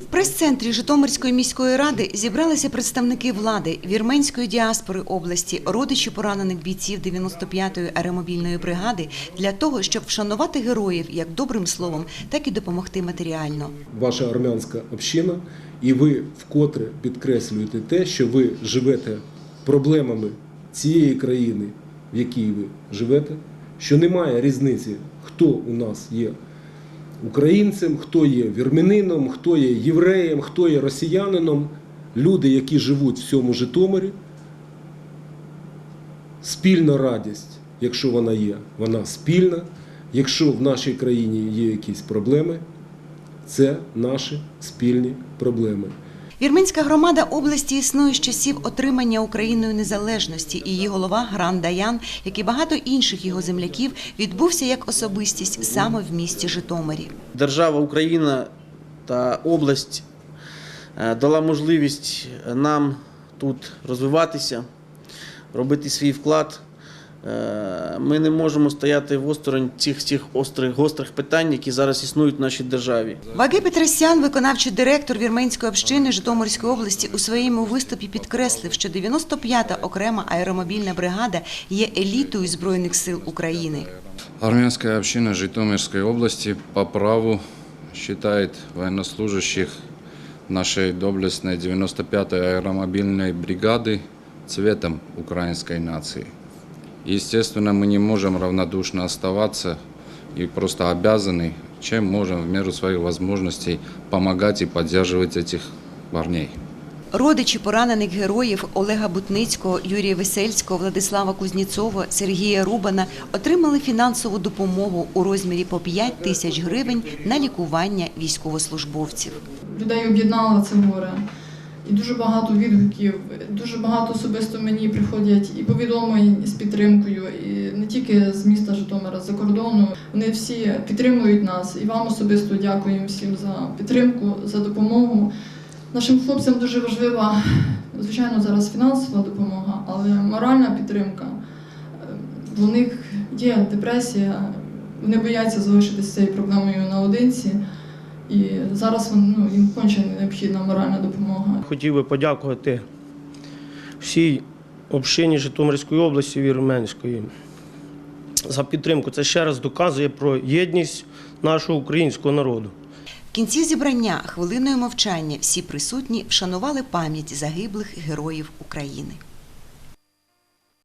В прес-центрі Житомирської міської ради зібралися представники влади, вірменської діаспори області, родичі поранених бійців 95-ї аеромобільної бригади для того, щоб вшанувати героїв як добрим словом, так і допомогти матеріально. ваша армянська община, і ви вкотре підкреслюєте те, що ви живете проблемами цієї країни, в якій ви живете, що немає різниці, хто у нас є українцем, хто є вірмінином, хто є євреєм, хто є росіянином. Люди, які живуть в цьому Житомирі, спільна радість, якщо вона є, вона спільна. Якщо в нашій країні є якісь проблеми, це наші спільні проблеми. Вірменська громада області існує з часів отримання Україною незалежності. і Її голова Гран Даян, як і багато інших його земляків, відбувся як особистість саме в місті Житомирі. Держава Україна та область е, дала можливість нам тут розвиватися, робити свій вклад. Е, Ми не можемо стояти в осторонь цих цих острих гострих питань, які зараз існують в нашій державі. Ваги Петросян, виконавчий директор Вірменської общини Житомирської області, у своєму виступі підкреслив, що 95-та окрема аеромобільна бригада є елітою збройних сил України. Армянская община Житомирской области по праву считает военнослужащих нашей доблестной 95-й аэромобильной бригады цветом украинской нации. Естественно, мы не можем равнодушно оставаться и просто обязаны, чем можем в меру своих возможностей помогать и поддерживать этих парней. Родичі поранених героїв Олега Бутницького, Юрія Весельського, Владислава Кузніцова, Сергія Рубана отримали фінансову допомогу у розмірі по 5 тисяч гривень на лікування військовослужбовців. людей об'єднало це горе. І дуже багато відгуків, дуже багато особисто мені приходять і повідомлень з підтримкою, і не тільки з міста Житомира, з-за кордону. Вони всі підтримують нас. І вам особисто дякуємо всім за підтримку, за допомогу. Нашим хлопцям дуже важлива, звичайно, зараз фінансова допомога, але моральна підтримка. Е, У них є депресія, вони бояться залишитися цією проблемою наодинці. І зараз ну, їм конче необхідна моральна допомога. Хотів би подякувати всій общині Житомирської області Вірменської за підтримку. Це ще раз доказує про єдність нашого українського народу. В кінці зібрання хвилиною мовчання всі присутні вшанували пам'ять загиблих героїв України.